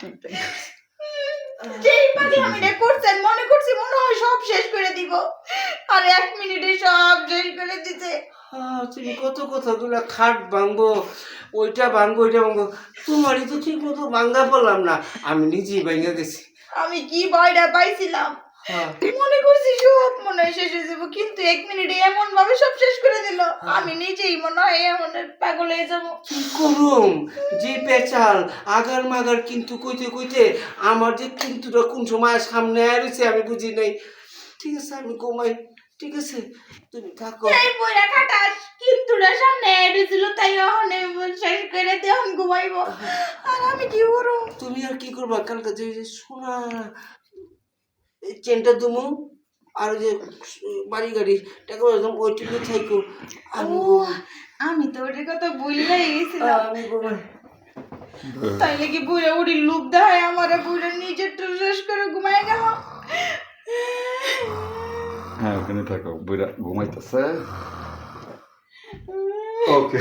যেই পাগলামিটা করছেন মনে করছি মনে হয় সব শেষ করে দিব। আর এক মিনিটে সব শেষ করে দিতে। তুমি কত কথাগুলো খাট ভাঙবো ওইটা ভাঙবো ওইটা ভাঙবো। তোমারই তো ঠিক মতো ভাঙ্গা পড়লাম না আমি নিজেই ভাঙ্গা গেছি। আমি কি ভয়টা পাইছিলাম? হ্যাঁ, মনে করছি মনে হয় শেষ হয়ে যাব কিন্তু এক মিনিটে এমন ভাবে সব শেষ করে দিল। আমি নিজেই মনে হয় এমন পাগল হয়ে যাব। কি করুম? যে পেঁচাল আগার মাগার কিন্তু কইতে কইতে আমার যে কিন্তুটা কোন সময় সামনে রয়েছে আমি বুঝি নাই। ঠিক আছে আমি ঘুমাই। ঠিক আছে তুমি থাকো। এই বইরা খাটাস কিন্তু সামনে এসেছিল তাই এখন শেষ করে এখন ঘুমাইবো। আর আমি কি করব তুমি আর কি করবা? কালকে যে সোনা এই চেনটা দুমু। আর যে বাড়ি গাড়ি টাকা একদম ওইটুকু থাইকো। আমি ও আমি তো ওটার কথা বললেই গেছিলাম। আমি তাইলে কি বুড়ে উড়ি লুক দেয় আমার? বুড়ে নিজের তো শেষ করে ঘুমায় গেল। হ্যাঁ ওখানে থাকো। বইরা ঘুমাইতেছে। ওকে।